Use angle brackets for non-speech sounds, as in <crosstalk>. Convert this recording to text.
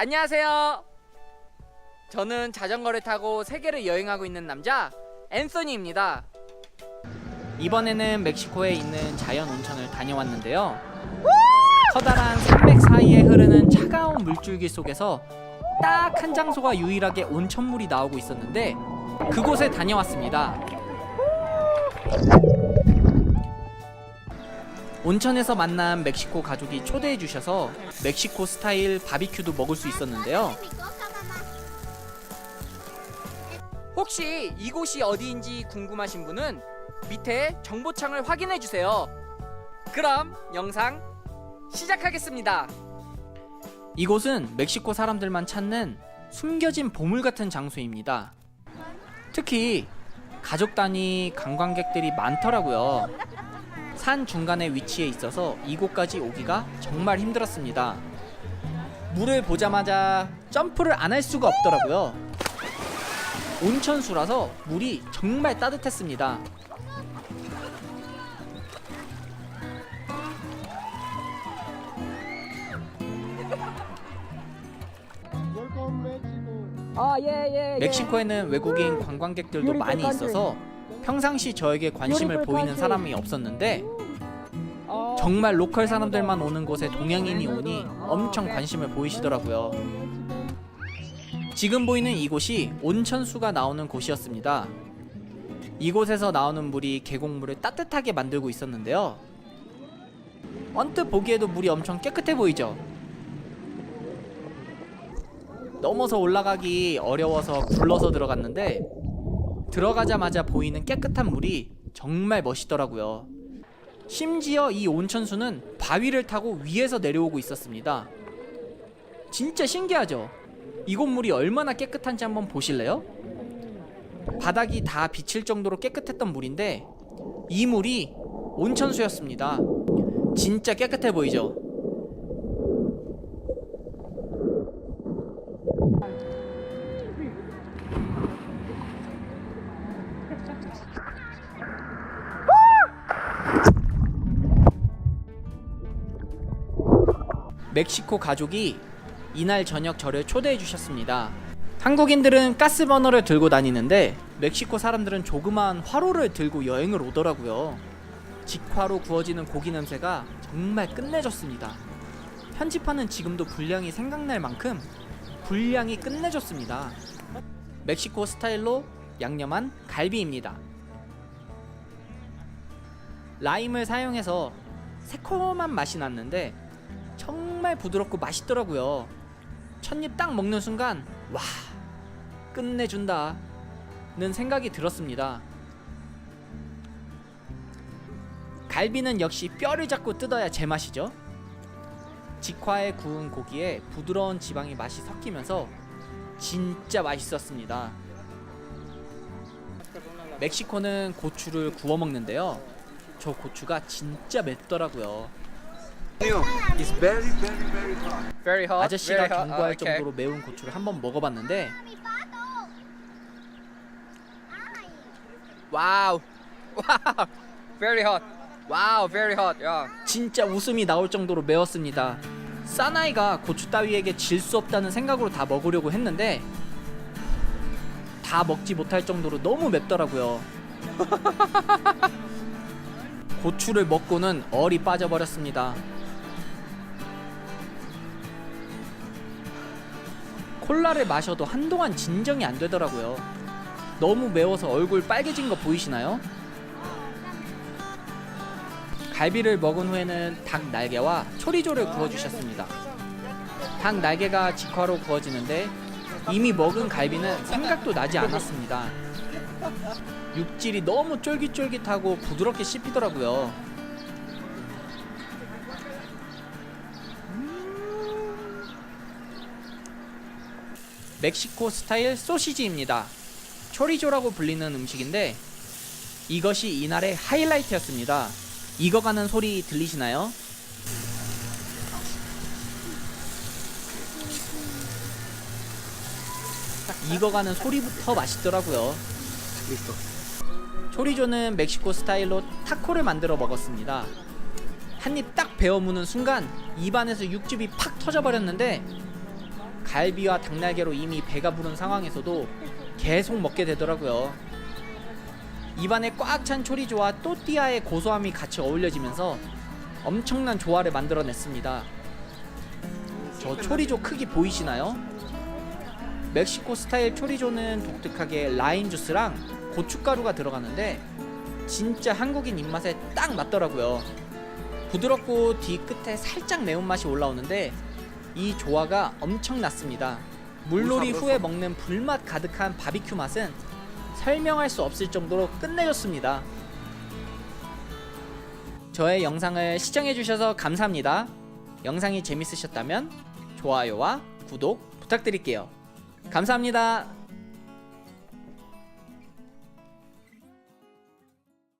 안녕하세요. 저는 자전거를 타고 세계를 여행하고 있는 남자 앤서니입니다. 이번에는 멕시코에 있는 자연 온천을 다녀왔는데요. 커다란 산맥 사이에 흐르는 차가운 물줄기 속에서 딱 한 장소가 유일하게 온천물이 나오고 있었는데 그곳에 다녀왔습니다. 온천에서 만난 멕시코 가족이 초대해 주셔서 멕시코 스타일 바비큐도 먹을 수 있었는데요. 혹시 이곳이 어디인지 궁금하신 분은 밑에 정보창을 확인해 주세요. 그럼 영상 시작하겠습니다. 이곳은 멕시코 사람들만 찾는 숨겨진 보물 같은 장소입니다. 특히 가족 단위 관광객들이 많더라고요. 산 중간에 위치해 있어서 이곳까지 오기가 정말 힘들었습니다. 물을 보자마자 점프를 안 할 수가 없더라고요. 온천수라서 물이 정말 따뜻했습니다. 아, 예, 예. 멕시코에는 외국인 관광객들도 많이 있어서 평상시 저에게 관심을 보이는 사람이 없었는데 어, 정말 로컬 사람들만 오는 곳에 동양인이 오니 엄청 관심을 보이시더라고요. 지금 보이는 이곳이 온천수가 나오는 곳이었습니다. 이곳에서 나오는 물이 계곡물을 따뜻하게 만들고 있었는데요. 언뜻 보기에도 물이 엄청 깨끗해 보이죠? 넘어서 올라가기 어려워서 굴러서 들어갔는데 들어가자마자 보이는 깨끗한 물이 정말 멋있더라고요. 심지어 이 온천수는 바위를 타고 위에서 내려오고 있었습니다. 진짜 신기하죠? 이곳 물이 얼마나 깨끗한지 한번 보실래요? 바닥이 다 비칠 정도로 깨끗했던 물인데 이 물이 온천수였습니다. 진짜 깨끗해 보이죠? 멕시코 가족이 이날 저녁 저를 초대해 주셨습니다. 한국인들은 가스버너를 들고 다니는데 멕시코 사람들은 조그마한 화로를 들고 여행을 오더라고요. 직화로 구워지는 고기 냄새가 정말 끝내줬습니다. 편집하는 지금도 분량이 생각날 만큼 분량이 끝내줬습니다. 멕시코 스타일로 양념한 갈비입니다. 라임을 사용해서 새콤한 맛이 났는데 정말 부드럽고 맛있더라고요. 첫입 딱 먹는 순간 와 끝내준다는 생각이 들었습니다. 갈비는 역시 뼈를 잡고 뜯어야 제맛이죠. 직화에 구운 고기에 부드러운 지방의 맛이 섞이면서 진짜 맛있었습니다. 멕시코는 고추를 구워 먹는데요. 저 고추가 진짜 맵더라고요. It's very, very, very hot. Very hot. 아저씨가 very hot. 경고할 Oh, okay. 정도로 매운 고추를 한번 먹어봤는데 Wow. Wow. Very hot. Wow, very hot. Yeah. 진짜 웃음이 나올 정도로 매웠습니다. 사나이가 고추 따위에게 질 수 없다는 생각으로 다 먹으려고 했는데 다 먹지 못할 정도로 너무 맵더라고요. <laughs> 고추를 먹고는 얼이 빠져버렸습니다. 콜라를 마셔도 한동안 진정이 안 되더라고요. 너무 매워서 얼굴 빨개진 거 보이시나요? 갈비를 먹은 후에는 닭 날개와 초리조를 구워주셨습니다. 닭 날개가 직화로 구워지는데 이미 먹은 갈비는 생각도 나지 않았습니다. 육질이 너무 쫄깃쫄깃하고 부드럽게 씹히더라고요. 멕시코 스타일 소시지입니다. 초리조라고 불리는 음식인데 이것이 이날의 하이라이트였습니다. 익어가는 소리 들리시나요? 딱 익어가는 소리부터 맛있더라고요. 초리조는 멕시코 스타일로 타코를 만들어 먹었습니다. 한 입 딱 베어 무는 순간 입안에서 육즙이 팍 터져 버렸는데 갈비와 닭날개로 이미 배가 부른 상황에서도 계속 먹게 되더라고요. 입안에 꽉 찬 초리조와 또띠아의 고소함이 같이 어울려지면서 엄청난 조화를 만들어냈습니다. 저 초리조 크기 보이시나요? 멕시코 스타일 초리조는 독특하게 라임 주스랑 고춧가루가 들어가는데 진짜 한국인 입맛에 딱 맞더라고요. 부드럽고 뒤끝에 살짝 매운맛이 올라오는데 이 조화가 엄청났습니다. 물놀이 후에 먹는 불맛 가득한 바비큐 맛은 설명할 수 없을 정도로 끝내줬습니다. 저의 영상을 시청해주셔서 감사합니다. 영상이 재밌으셨다면 좋아요와 구독 부탁드릴게요. 감사합니다.